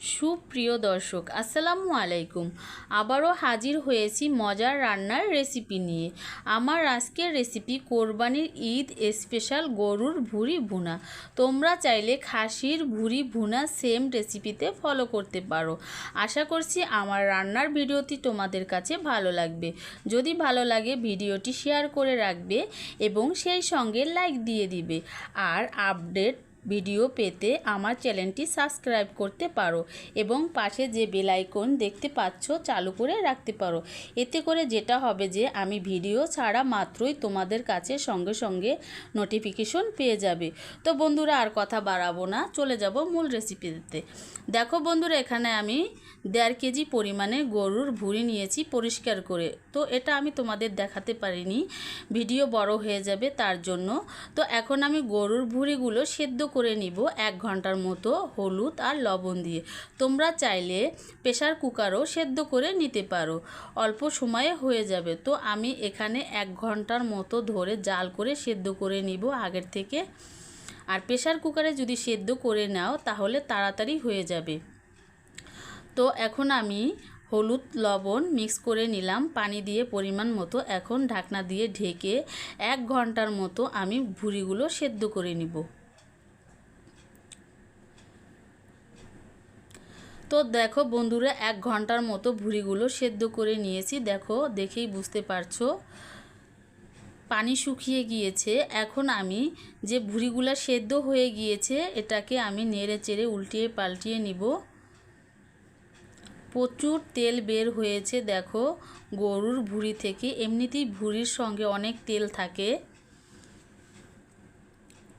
সুপ্রিয় দর্শক, আসসালামু আলাইকুম। আবারও হাজির হয়েছি মজার রান্নার রেসিপি নিয়ে। আমার আজকের রেসিপি কোরবানির ঈদ স্পেশাল গরুর ভুঁড়ি ভুনা। তোমরা চাইলে খাসির ভুঁড়ি ভুনা সেম রেসিপিতে ফলো করতে পারো। আশা করছি আমার রান্নার ভিডিওটি তোমাদের কাছে ভালো লাগবে। যদি ভালো লাগে, ভিডিওটি শেয়ার করে রাখবে এবং সেই সঙ্গে লাইক দিয়ে দিবে। আর আপডেট ভিডিও পেতে আমার চ্যানেলটি সাবস্ক্রাইব করতে পারো এবং পাশে যে বেল আইকন দেখতে পাচ্ছ চালু করে রাখতে পারো। এতে করে যেটা হবে যে আমি ভিডিও ছাড়া মাত্রই তোমাদের কাছে সঙ্গে সঙ্গে নোটিফিকেশন পেয়ে যাবে। তো বন্ধুরা আর কথা বাড়াবো না, চলে যাব মূল রেসিপিতে। দেখো বন্ধুরা, এখানে আমি দেড় কেজি পরিমাণে গরুর ভুঁড়ি নিয়েছি পরিষ্কার করে। তো এটা আমি তোমাদের দেখাতে পারিনি, ভিডিও বড় হয়ে যাবে তার জন্য। তো এখন আমি গরুর ভুঁড়িগুলো সেদ্ধ করে নিব এক ঘণ্টার মতো হলুদ আর লবণ দিয়ে। তোমরা চাইলে প্রেশার কুকারও সেদ্ধ করে নিতে পারো। অল্প সময়ে হয়ে যাবে। তো আমি এখানে এক ঘণ্টার মতো ধরে জাল করে সেদ্ধ করে নিব আগের থেকে। আর প্রেশার কুকারে যদি সেদ্ধ করে নাও, তাহলে তাড়াতাড়ি হয়ে যাবে। তো এখন আমি হলুদ, লবণ মিক্স করে নিলাম। পানি দিয়ে পরিমাণ মতো এখন ঢাকনা দিয়ে ঢেকে এক ঘণ্টার মতো আমি ভুঁড়িগুলো সেদ্ধ করে নিব। তো দেখো বন্ধুরা, এক ঘণ্টার মতো ভুড়িগুলো সেদ্ধ করে নিয়েছি। দেখো, দেখেই বুঝতে পারছ। পানি শুকিয়ে গিয়েছে। এখন আমি যে ভুঁড়িগুলো সেদ্ধ হয়ে গিয়েছে, এটাকে আমি নেড়ে চেড়ে উল্টিয়ে পাল্টিয়ে নিব। প্রচুর তেল বের হয়েছে, দেখো। গরুর ভুড়ি থেকে। এমনিতেই ভুঁড়ির সঙ্গে অনেক তেল থাকে।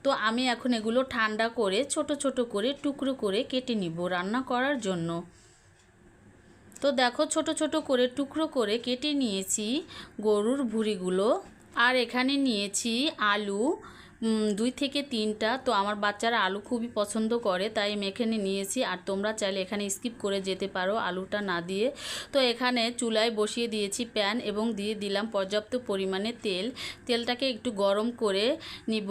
তো আমি এখন এগুলো ঠান্ডা করে ছোট ছোট করে টুকরো করে কেটে নিব রান্না করার জন্য। তো দেখো ছোট ছোট করে টুকরো করে কেটে নিয়েছি গরুর ভুঁড়িগুলো। আর এখানে নিয়েছি আলু দুই থেকে তিনটা। তো আমার বাচ্চারা আলু খুবই পছন্দ করে, তাই আমি এখানে নিয়েছি। আর তোমরা চাইলে এখানে স্কিপ করে যেতে পারো আলুটা না দিয়ে। তো এখানে চুলায় বসিয়ে দিয়েছি প্যান এবং দিয়ে দিলাম পর্যাপ্ত পরিমাণে তেল। তেলটাকে একটু গরম করে নিব।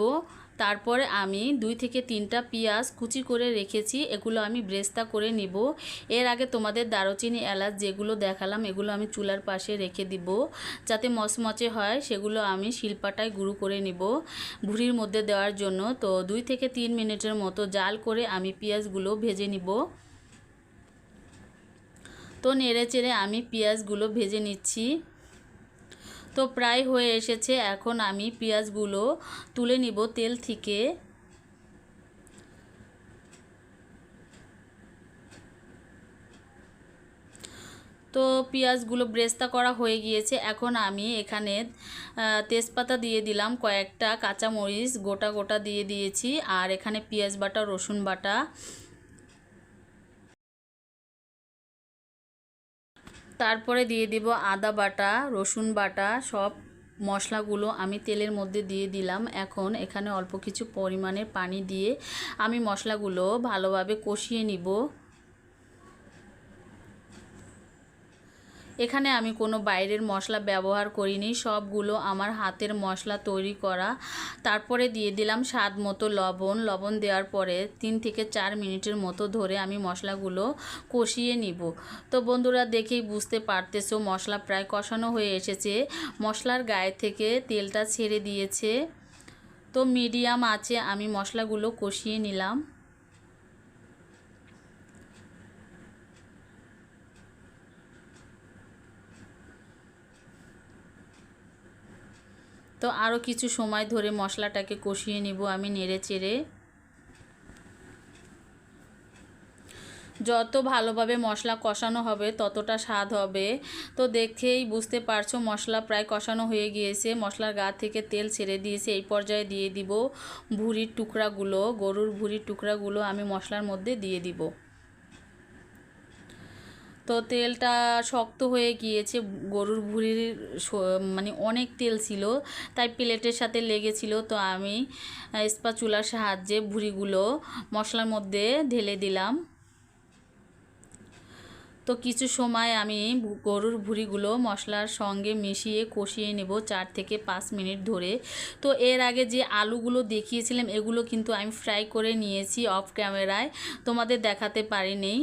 তারপরে আমি দুই থেকে তিনটা পেঁয়াজ কুচি করে রেখেছি, এগুলো আমি ব্রেস্তা করে নিব। এর আগে তোমাদের দারুচিনি এলাচ যেগুলো দেখালাম, এগুলো আমি চুলার পাশে রেখে দিব। যাতে মচমচে হয়, সেগুলো আমি শিলপাটায় গুঁড়ো করে নিব ভুড়ির মধ্যে দেওয়ার জন্য। তো দুই থেকে তিন মিনিটের মতো জাল করে আমি পেঁয়াজগুলো ভেজে নিব। তো নেড়ে চেড়ে আমি পেঁয়াজগুলো ভেজে নিচ্ছি। তো প্রায় হয়ে এসেছে। এখন আমি পেঁয়াজগুলো তুলে নিব তেল থেকে। তো পেঁয়াজগুলো ব্রেস্তা করা হয়ে গিয়েছে। এখন আমি এখানে তেজপাতা দিয়ে দিলাম, কয়েকটা কাঁচামরিচ গোটা গোটা দিয়ে দিয়েছি। আর এখানে পেঁয়াজ বাটা, রসুন বাটা। তারপরে দিয়ে দিব আদা বাটা, রসুন বাটা, সব মশলাগুলো আমি তেলের মধ্যে দিয়ে দিলাম। এখন এখানে অল্প কিছু পরিমাণের পানি দিয়ে আমি মশলাগুলো ভালোভাবে কষিয়ে নিব। এখানে আমি কোনো বাইরের মশলা ব্যবহার করিনি, সবগুলো আমার হাতের মশলা তৈরি করা। তারপরে দিয়ে দিলাম স্বাদ মতো লবণ। লবণ দেওয়ার পরে তিন থেকে চার মিনিটের মতো ধরে আমি মশলাগুলো কষিয়ে নিব। তো বন্ধুরা, দেখেই বুঝতে পারতেছো, মশলা প্রায় কষানো হয়ে এসেছে। মশলার গায়ে থেকে তেলটা ছেড়ে দিয়েছে। তো মিডিয়াম আছে, আমি মশলাগুলো কষিয়ে নিলাম। তো আরও কিছু সময় ধরে মশলাটাকে কষিয়ে নিব আমি নেড়ে চেড়ে। যত ভালোভাবে মশলা কষানো হবে, ততটা স্বাদ হবে। তো দেখেই বুঝতে পারছ, মশলা প্রায় কষানো হয়ে গিয়েছে। মশলার গা থেকে তেল ছেড়ে দিয়েছে, এই পর্যায়ে দিয়ে দিব ভুড়ির টুকরাগুলো, গরুর ভুড়ির টুকরাগুলো আমি মশলার মধ্যে দিয়ে দিব। তো তেলটা শক্ত হয়ে গিয়েছে, গরুর ভুঁড়ির মানে অনেক তেল ছিল, তাই প্লেটের সাথে লেগেছিল। তো আমি স্পাচুলার সাহায্যে ভুঁড়িগুলো মশলার মধ্যে ঢেলে দিলাম। তো কিছু সময় আমি গরুর ভুঁড়িগুলো মশলার সঙ্গে মিশিয়ে কষিয়ে নেব চার থেকে পাঁচ মিনিট ধরে। তো এর আগে যে আলুগুলো দেখিয়েছিলাম, এগুলো কিন্তু আমি ফ্রাই করে নিয়েছি অফ ক্যামেরায়। তোমাদের দেখাতে পারিনি।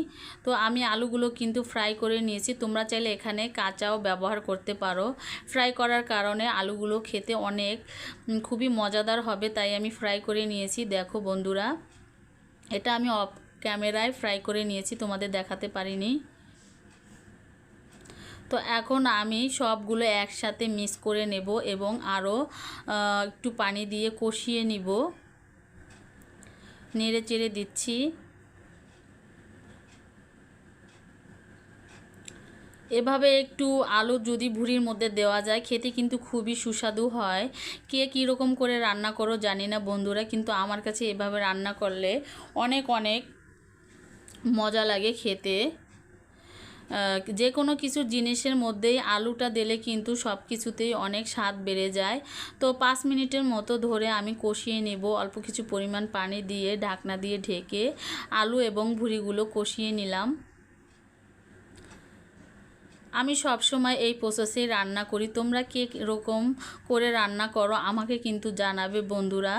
তো আমি আলুগুলো কিন্তু ফ্রাই করে নিয়েছি। তোমরা চাইলে এখানে কাঁচাও ব্যবহার করতে পারো। ফ্রাই করার কারণে আলুগুলো খেতে অনেক খুবই মজাদার হবে, তাই আমি ফ্রাই করে নিয়েছি। দেখো বন্ধুরা, এটা আমি অফ ক্যামেরায় ফ্রাই করে নিয়েছি, তোমাদের দেখাতে পারিনি। তো এখন আমি সবগুলো একসাথে মিক্স করে নেব এবং আরও একটু পানি দিয়ে কষিয়ে নিব। নেড়ে চেড়ে দিচ্ছি। এভাবে একটু আলু যদি ভুঁড়ির মধ্যে দেওয়া যায়, খেতে কিন্তু খুবই সুস্বাদু হয়। কে কীরকম করে রান্না করো জানি না বন্ধুরা, কিন্তু আমার কাছে এভাবে রান্না করলে অনেক অনেক মজা লাগে খেতে। যে কোনো কিছু জিনিসের মধ্যেই আলুটা দিলে কিন্তু সব কিছুতেই অনেক স্বাদ বেড়ে যায়। তো পাঁচ মিনিটের মতো ধরে আমি কষিয়ে নেব, অল্প কিছু পরিমাণ পানি দিয়ে ঢাকনা দিয়ে ঢেকে আলু এবং ভুঁড়িগুলো কষিয়ে নিলাম। আমি সব সময় এই প্রসেসে রান্না করি। তোমরা কে রকম করে রান্না করো আমাকে কিন্তু জানাবে বন্ধুরা।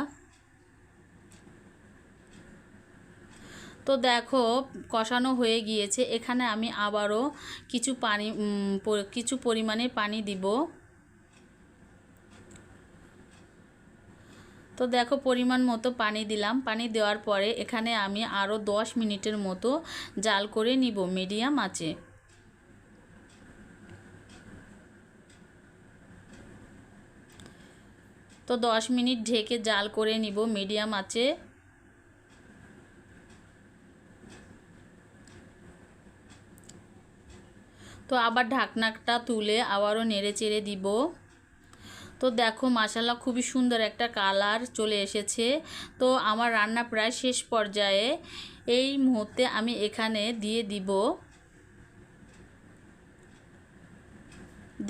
তো দেখো, কষানো হয়ে গিয়েছে। এখানে আমি আবারও কিছু পানি কিছু পরিমাণে পানি দিব। তো দেখো, পরিমাণ মতো পানি দিলাম। পানি দেওয়ার পরে এখানে আমি আরও দশ মিনিটের মতো জাল করে নিব, মিডিয়াম আঁচে। তো দশ মিনিট ঢেকে জাল করে নিব, মিডিয়াম আঁচে। তো আবার ঢাকনাটা তুলে আবারও নেড়ে চেড়ে দিব। তো দেখো মাসালা খুবই সুন্দর একটা কালার চলে এসেছে। তো আমার রান্না প্রায় শেষ পর্যায়ে এই মুহূর্তে আমি এখানে দিয়ে দিব।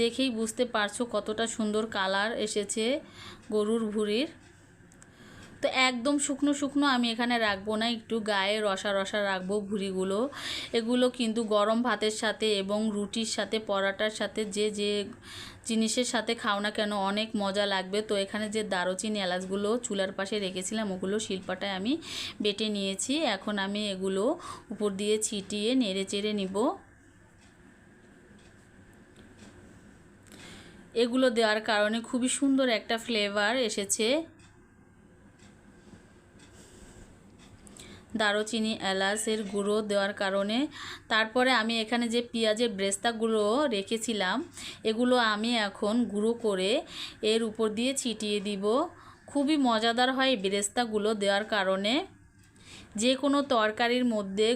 দেখেই বুঝতে পারছ কতটা সুন্দর কালার এসেছে গরুর ভুঁড়ির। তো একদম শুকনো শুকনো আমি এখানে রাখব না, একটু গায়ে রসা রসা রাখব ভুঁড়িগুলো। এগুলো কিন্তু গরম ভাতের সাথে এবং রুটির সাথে, পরাটার সাথে, যে যে জিনিসের সাথে খাও না কেন অনেক মজা লাগবে। তো এখানে যে দারুচিনি এলাচগুলো চুলার পাশে রেখেছিলাম, ওগুলো শিল্পাটায় আমি বেটে নিয়েছি। এখন আমি এগুলো উপর দিয়ে ছিটিয়ে নেড়ে চেড়ে নিব। এগুলো দেওয়ার কারণে খুবই সুন্দর একটা ফ্লেভার এসেছে। দারুচিনি, এলাচের গুঁড়ো দেওয়ার কারণে। তারপরে আমি এখানে যে পেঁয়াজের ব্রেস্তাগুলো রেখেছিলাম, এগুলো আমি এখন গুঁড়ো করে এর উপর দিয়ে ছিটিয়ে দিব। খুবই মজাদার হয় ব্রেস্তাগুলো দেওয়ার কারণে। যে কোনো তরকারির মধ্যে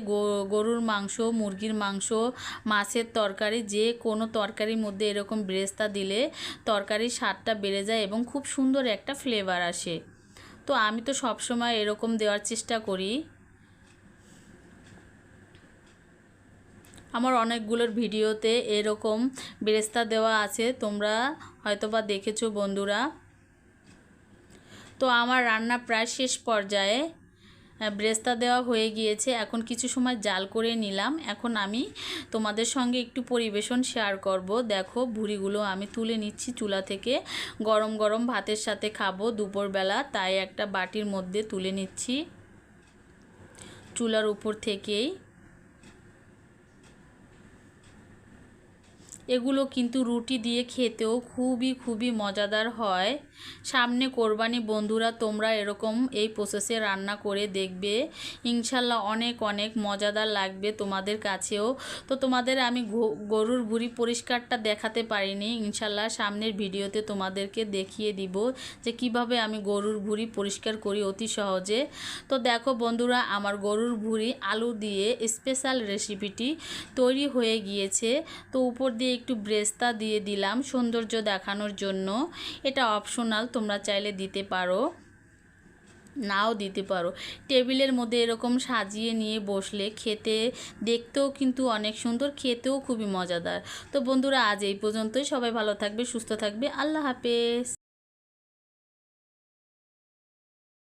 গরুর মাংস, মুরগির মাংস, মাছের তরকারি, যে কোনো তরকারির মধ্যে এরকম ব্রেস্তা দিলে তরকারির স্বাদটা বেড়ে যায় এবং খুব সুন্দর একটা ফ্লেভার আসে। তো আমি তো সবসময় এরকম দেওয়ার চেষ্টা করি। আমার অনেকগুলোর ভিডিওতে এরকম বেরেস্তা দেওয়া আছে, তোমরা হয়তোবা দেখেছ বন্ধুরা। তো আমার রান্না প্রায় শেষ পর্যায়ে ব্রেস্তা দেওয়া হয়ে গিয়েছে। এখন কিছু সময় জাল করে নিলাম। এখন আমি তোমাদের সঙ্গে একটু পরিবেশন শেয়ার করব। দেখো, ভুড়িগুলো আমি তুলে নিচ্ছি চুলা থেকে। গরম গরম ভাতের সাথে খাব দুপুরবেলা, তাই একটা বাটির মধ্যে তুলে নিচ্ছি। চুলার উপর থেকেই এগুলো কিন্তু রুটি দিয়ে খেতেও খুবই খুবই মজাদার হয়। সামনে কোরবানি, বন্ধুরা, তোমরা এরকম এই প্রসেসে রান্না করে দেখবে। ইনশাল্লাহ অনেক অনেক মজাদার লাগবে তোমাদের কাছেও। তো তোমাদের আমি গরুর ভুঁড়ি পরিষ্কারটা দেখাতে পারিনি। ইনশাল্লাহ সামনের ভিডিওতে তোমাদেরকে দেখিয়ে দিব যে কীভাবে আমি গরুর ভুঁড়ি পরিষ্কার করি অতি সহজে। তো দেখো বন্ধুরা, আমার গরুর ভুঁড়ি আলু দিয়ে স্পেশাল রেসিপিটি তৈরি হয়ে গিয়েছে। তো উপর দিয়ে একটু ব্রেস্তা দিয়ে দিলাম সৌন্দর্য দেখানোর জন্য। এটা অপশনাল তোমরা চাইলে দিতে পারো। নাও দিতে পারো। টেবিলের মধ্যে এরকম সাজিয়ে নিয়ে বসলে খেতে, দেখতেও কিন্তু অনেক সুন্দর, খেতেও খুবই মজাদার। তো বন্ধুরা, আজ এই পর্যন্তই। সবাই ভালো থাকবে, সুস্থ থাকবে। আল্লাহ হাফেজ।